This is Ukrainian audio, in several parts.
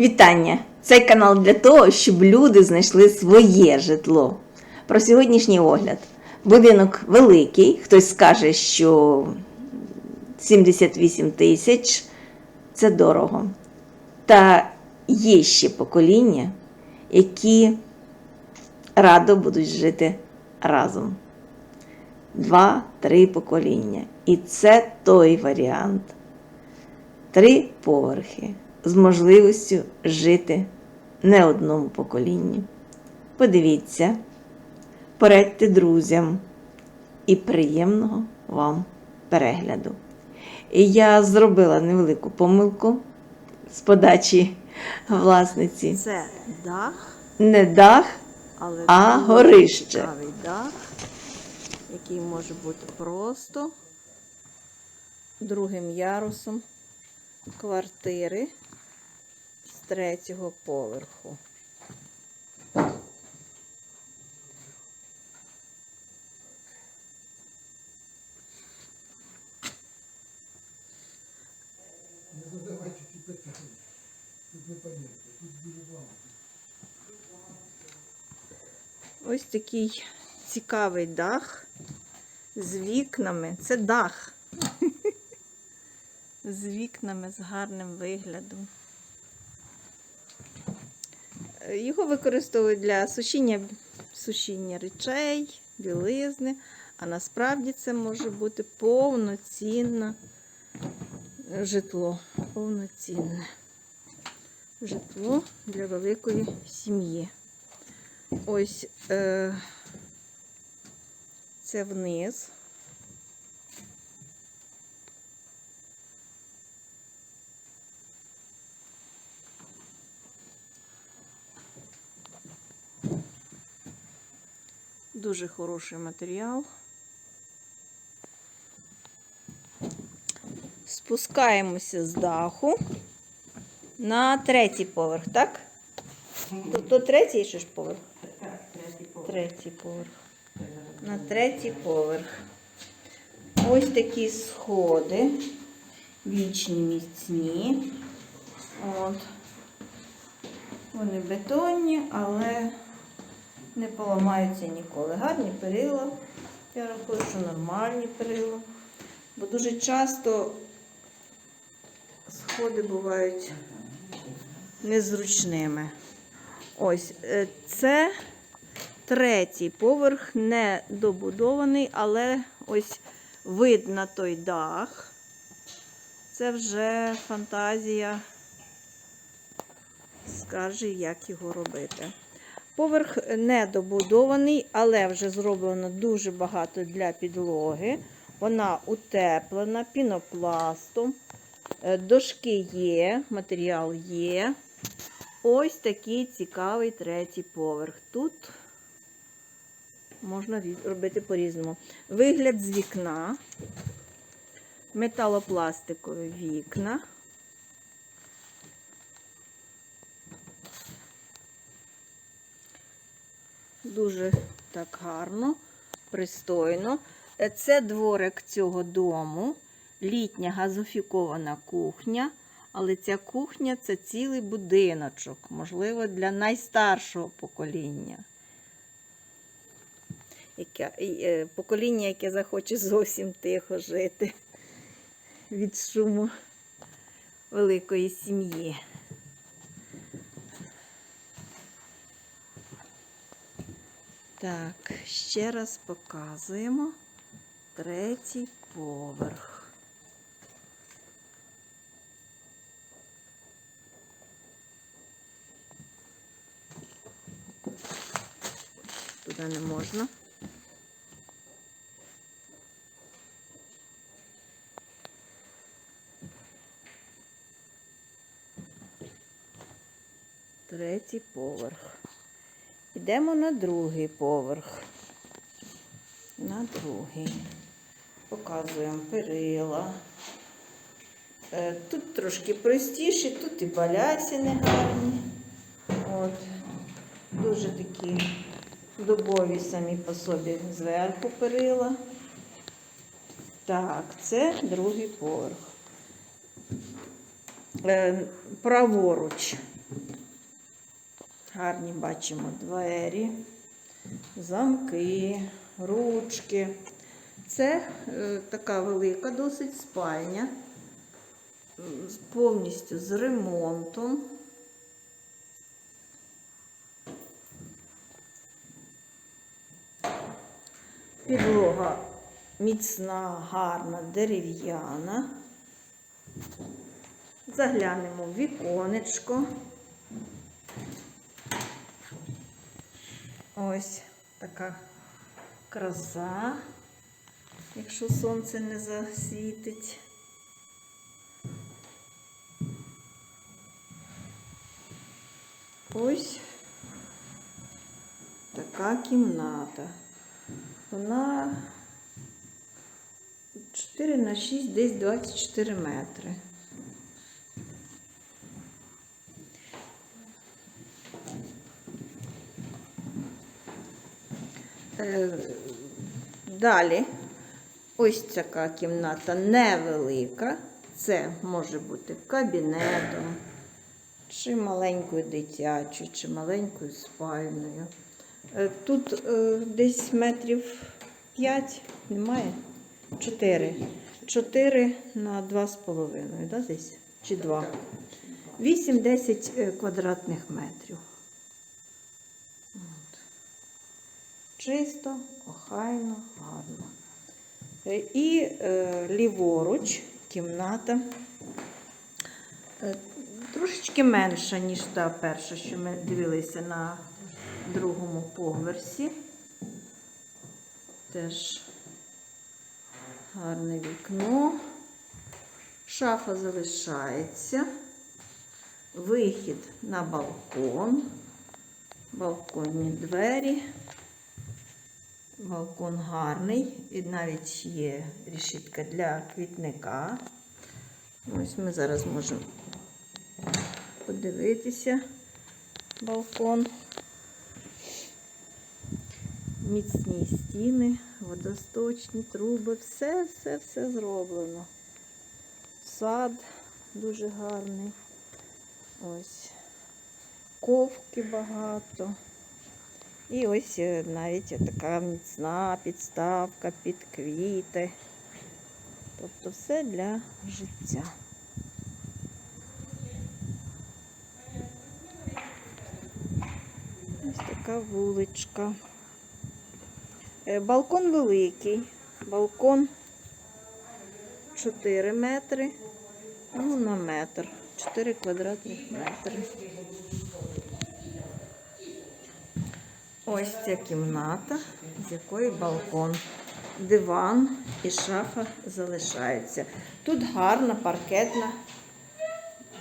Вітання! Цей канал для того, щоб люди знайшли своє житло. Про сьогоднішній огляд. Будинок великий, хтось скаже, що 78 тисяч це дорого. Та є ще покоління, які радо будуть жити разом. Два-три покоління. І це той варіант. Три поверхи з можливістю жити не одному поколінні. Подивіться, порадьте друзям і приємного вам перегляду. І я зробила невелику помилку з подачі власниці. Це дах, Не дах, але А горище. цікавий дах, який може бути просто другим ярусом квартири дуже багато. Ось такий цікавий дах з вікнами. Це дах. З вікнами з гарним виглядом. Його використовують для сушіння, сушіння речей, білизни, а насправді це може бути повноцінне житло. Повноцінне житло для великої сім'ї. Ось е, це вниз. Дуже хороший матеріал. Спускаємося з даху на третій поверх, так? То, третій ще ж поверх? Третій поверх. На третій поверх. Ось такі сходи. Вічні міцні. От. Вони бетонні, але не поламаються ніколи. Гарні перила. Я рахую, що нормальні перила. Бо дуже часто сходи бувають незручними. Ось е, це третій поверх, не добудований, але ось вид на той дах. Це вже фантазія скаже, як його робити. Поверх не добудований, але вже зроблено дуже багато для підлоги. Вона утеплена пінопластом. Е, Дошки є, матеріал є. Ось такий цікавий третій поверх. Тут можна робити по-різному. Вигляд з вікна, металопластикові вікна. Дуже так гарно, пристойно. Е, Це дворик цього дому, літня газофікована кухня. Але ця кухня це цілий будиночок, можливо, для найстаршого покоління. Яке, е, покоління, яке захоче зовсім тихо жити від шуму великої сім'ї. Так, ще раз показуємо третій поверх. Туди не можна. Третій поверх. Йдемо на другий поверх. На другий. Показуємо перила. Е, Тут трошки простіше, тут і балясини гарні. От. Дуже такі дубові самі по собі зверху перила. Так, це другий поверх. Е, праворуч Гарні бачимо двері, замки, ручки. Це е, така велика досить спальня, повністю з ремонтом. Підлога міцна, гарна, дерев'яна. Заглянемо в віконечко. Ось така краса, якщо сонце не засвітить. Ось така кімната. Вона 4 на 6, десь 24 метри. Далі, ось така кімната невелика. Це може бути кабінетом, чи маленькою дитячою, чи маленькою спальною. Е, Тут е, десь метрів 5 немає? 4. 4 на 2,5, да, десь? Чи 2? 8-10 е, квадратних метрів. Чисто, охайно, гарно. Е, І е, ліворуч кімната е, трошечки менша, ніж та перша, що ми дивилися на другому поверсі. Теж гарне вікно. Шафа залишається. Вихід на балкон. Балконні двері. Балкон гарний. І навіть є решітка для квітника. Ось ми зараз можемо подивитися балкон. Міцні стіни, водосточні труби, все, все, все зроблено. Сад дуже гарний. Ось ковки багато. І ось е, навіть така міцна підставка під квіти. Тобто все для життя. Ось така вуличка. Е, Балкон великий. Балкон 4 метри. Ну, на метр. 4 квадратних метри. Ось ця кімната, з якої балкон. Диван і шафа залишаються. Тут гарна паркетна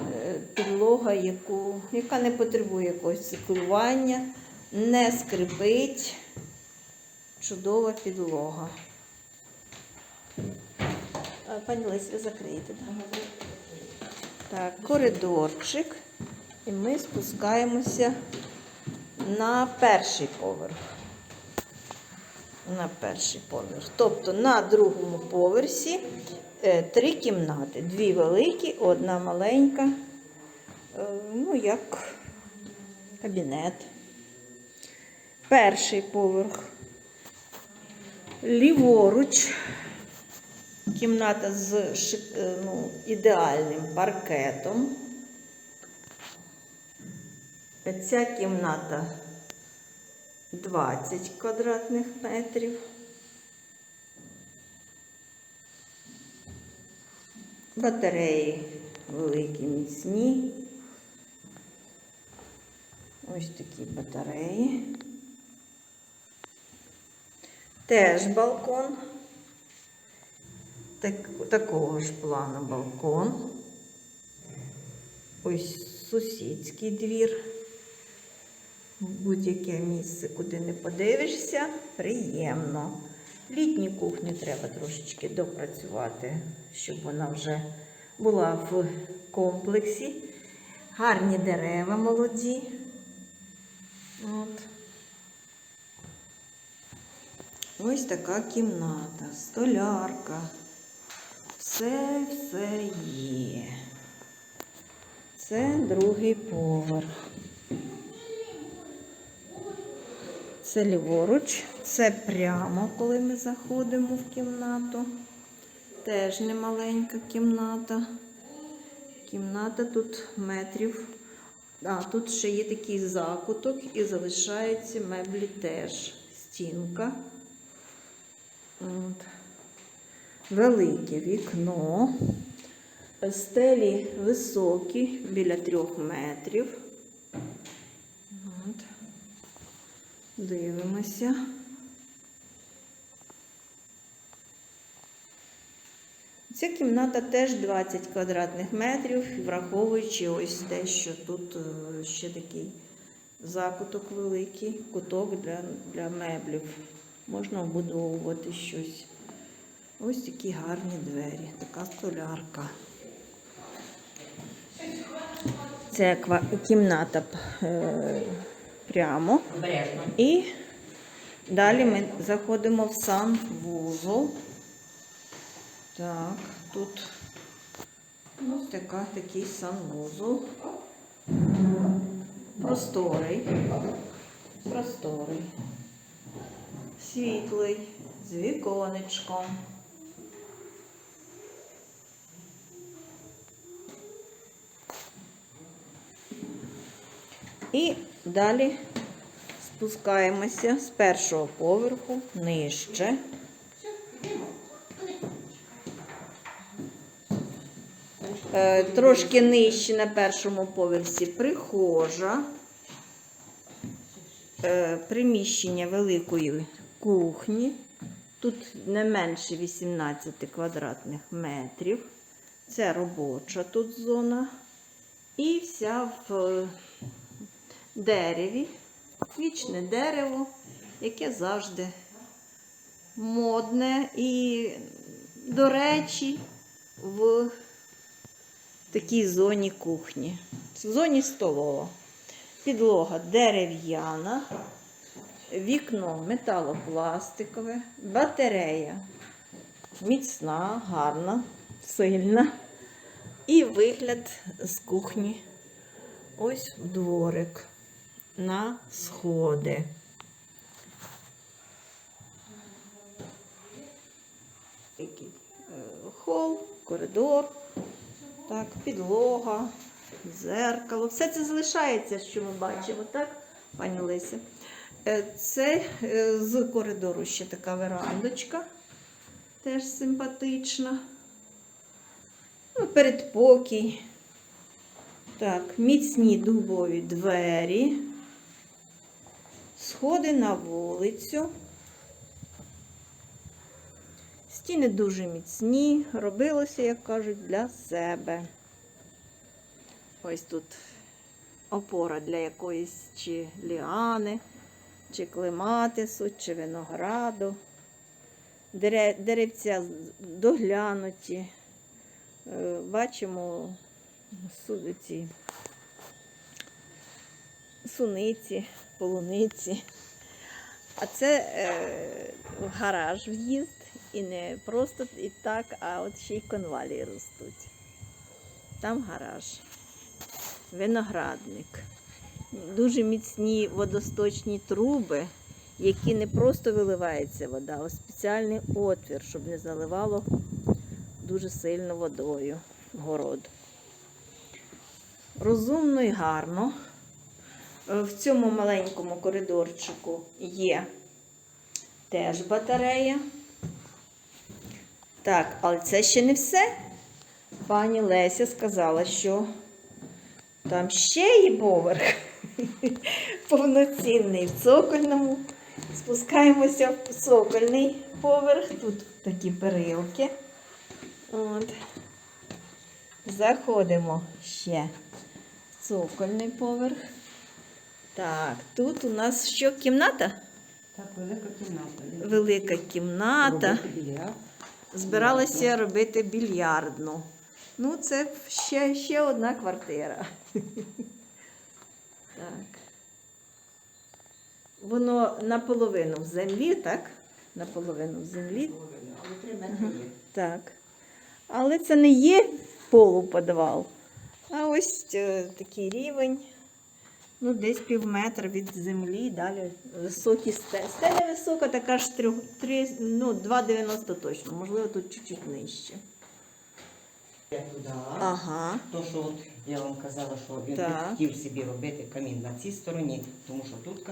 е, підлога, яку, яка не потребує якогось циклування, не скрипить. Чудова підлога. Пані Лесь, ви закриєте, так? Так, коридорчик. І ми спускаємося на перший поверх. На перший поверх. Тобто на другому поверсі е, три кімнати. Дві великі, одна маленька. Е, ну, як кабінет. Перший поверх. Ліворуч. Кімната з е, ну, ідеальним паркетом. Ця кімната 20 квадратних метрів. Батареї великі, міцні. Ось такі батареї. Теж балкон. Так, такого ж плану балкон. Ось сусідський двір. Будь-яке місце, куди не подивишся, приємно. Літню кухню треба трошечки допрацювати, щоб вона вже була в комплексі. Гарні дерева молоді. От. Ось така кімната, столярка. Все, все є. Це другий поверх. Це ліворуч, це прямо, коли ми заходимо в кімнату. Теж немаленька кімната. Кімната тут метрів. А, тут ще є такий закуток і залишаються меблі теж. Стінка. От. Велике вікно. Стелі високі, біля трьох метрів. Дивимося. Ця кімната теж 20 квадратних метрів, враховуючи ось те, що тут е, ще такий закуток великий, куток для, для меблів. Можна вбудовувати щось. Ось такі гарні двері, така столярка. Це кімната прямо. І далі ми заходимо в санвузол. Так, тут ось така, такий санвузол. Просторий. Просторий. Світлий, з віконечком. І далі спускаємося з першого поверху нижче. Е, Трошки нижче на першому поверсі прихожа, Е, приміщення великої кухні. Тут не менше 18 квадратних метрів. Це робоча тут зона. І вся в дереві, вічне дерево, яке завжди модне і, до речі, в такій зоні кухні, в зоні столова. Підлога дерев'яна, вікно металопластикове, батарея міцна, гарна, сильна. І вигляд з кухні ось дворик на сходи. Е, хол, коридор, так, підлога, дзеркало. Все це залишається, що ми бачимо, так, пані Леся? Е, Це е, з коридору ще така верандочка, теж симпатична. Ну, передпокій. Так, міцні дубові двері. Сходи на вулицю. Стіни дуже міцні, робилося, як кажуть, для себе. Ось тут опора для якоїсь чи ліани, чи клематису, чи винограду. Деревця доглянуті. Е, Бачимо ці суниці, полуниці. А це е, гараж в'їзд. І не просто і так, а от ще й конвалії ростуть. Там гараж, виноградник, дуже міцні водосточні труби, які не просто виливається вода, а спеціальний отвір, щоб не заливало дуже сильно водою город. Розумно і гарно. Е, В цьому маленькому коридорчику є теж батарея. Так, але це ще не все. Пані Леся сказала, що там ще є поверх повноцінний в цокольному. Спускаємося в цокольний поверх. Тут такі перилки. От. Заходимо ще в цокольний поверх. Так, тут у нас що кімната? Так, велика кімната. Велика кімната. Робити. Збиралася робити більярдну. Ну, це ще, ще одна квартира. Так. Воно наполовину в землі, так? Наполовину в землі. Так. Але це не є полуподвал, а ось е, такий рівень Ну, десь пів метра від землі, далі високі стелі. Стеля висока, така ж 3, 3, ну, 2,90 точно, можливо, тут чуть-чуть нижче. Я туди. Ага. То, що от я вам казала, що він Так. хотів собі робити камін на цій стороні, тому що тут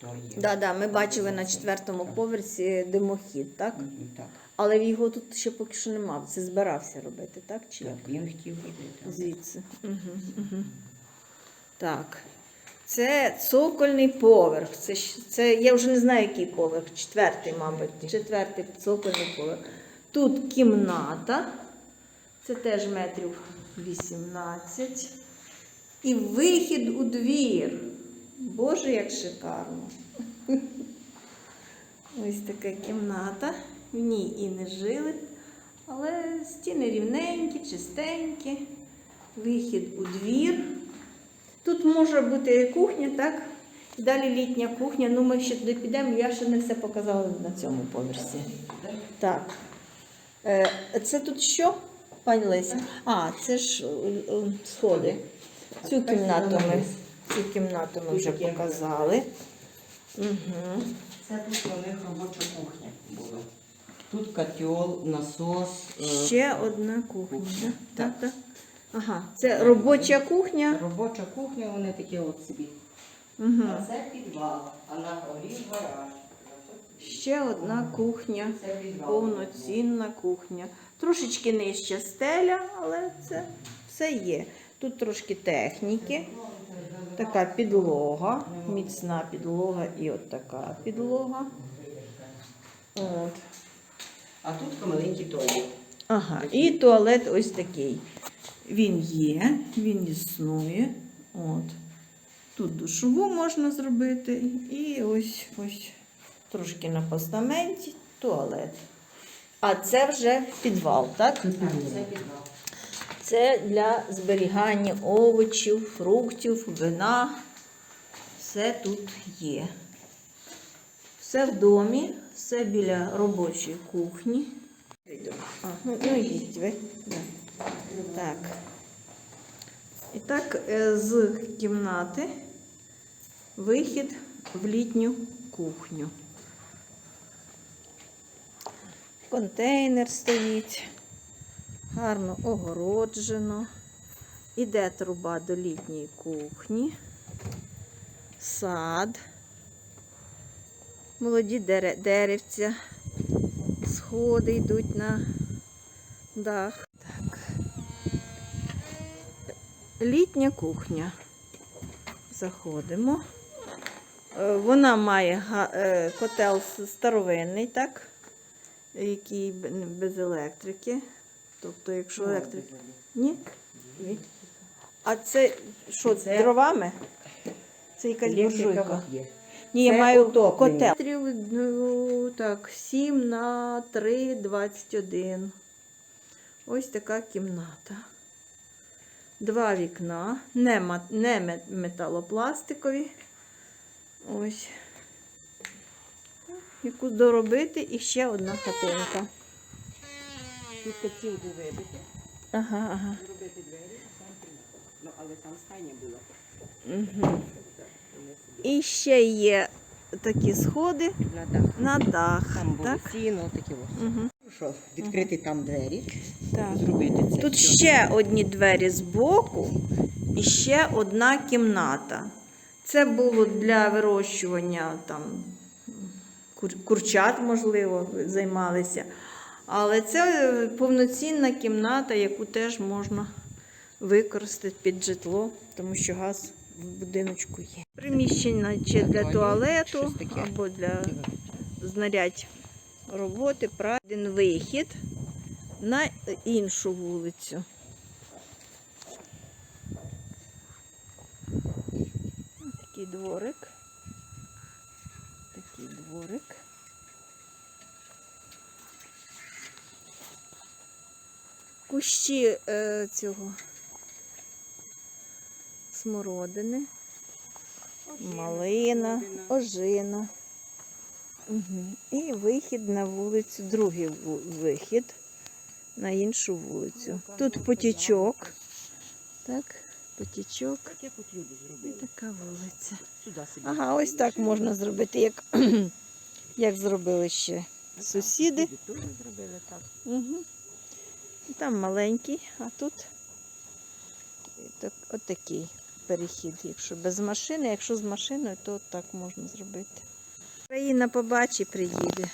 то є. Да, да, ми бачили на четвертому поверсі димохід, так? Так. Але його тут ще поки що нема. Це збирався робити, так? Чи як? Так, він хотів робити. Звідси. Угу, угу. Так. Це цокольний поверх. Це, це я вже не знаю, який поверх. Четвертий, мабуть. Четвертий цокольний поверх. Тут кімната. Це теж метрів 18. І вихід у двір. Боже, як шикарно. Ось така кімната. В ній і не жили. Але стіни рівненькі, чистенькі. Вихід у двір. Тут може бути кухня, так? Далі літня кухня. Ну, ми ще туди підемо, я ще не все показала на цьому поверсі. Так. Е, це тут що, пані Леся? А, це ж е, е, сходи. Цю кімнату ми, цю кімнату ми вже показали. Угу. Це тут у них робоча кухня була. Тут котел, насос. Ще одна кухня. Так, так. Ага, це робоча кухня. Робоча кухня, вони такі от собі. Угу. А це підвал, а на горі гараж. Ще одна кухня. Це підвал. Повноцінна кухня. Трошечки нижча стеля, але це все є. Тут трошки техніки. Така підлога, міцна підлога і от така підлога. От. А тут маленький туалет. Ага, і туалет ось такий. Він є, він існує. От. Тут душову можна зробити. І ось ось трошки на постаменті туалет. А це вже підвал, так? Це підвал. Це для зберігання овочів, фруктів, вина. Все тут є. Все в домі, все біля робочої кухні. А, ну, ну йдіть ви. Так. І так, е, з кімнати вихід в літню кухню. Контейнер стоїть гарно огороджено. Іде труба до літньої кухні, сад, молоді деревця, сходи йдуть на дах. Так. Літня кухня. Заходимо. Е, Вона має е, котел старовинний, так? Який без електрики. Тобто, якщо електрик. Ні? Ні. А це що, Це- дровами? Це якась буржуйка. Ні, я маю котел. Ну, так, 7 на 3, 21. Ось така кімната. Два вікна, не, металопластикові. Ось. Яку доробити і ще одна хатинка. Тут хотілку вибити, Ага, ага. зробити двері, а кімната. Ну, але там стайня була. Угу. І ще є такі сходи На дах. на дах. Там було так? сіно, такі ось. Угу. Що, відкрити там двері, так. зробити це. Тут все. ще одні двері збоку і ще одна кімната. Це було для вирощування там кур- курчат, можливо, займалися. Але це повноцінна кімната, яку теж можна використати під житло, тому що газ будиночку є. Приміщення чи для Туалет, туалету або для знарядь роботи. Один вихід на іншу вулицю. Такий дворик. Такий дворик. Кущі е, цього смородини, малина, ожина. Угу. І вихід на вулицю, другий вихід на іншу вулицю. Тут потічок. Так. потічок. І така вулиця. Ага, ось так можна зробити, як, як зробили ще сусіди. Угу. Там маленький, а тут так, отакий перехід. Якщо без машини, якщо з машиною, то так можна зробити. Країна побачить, приїде.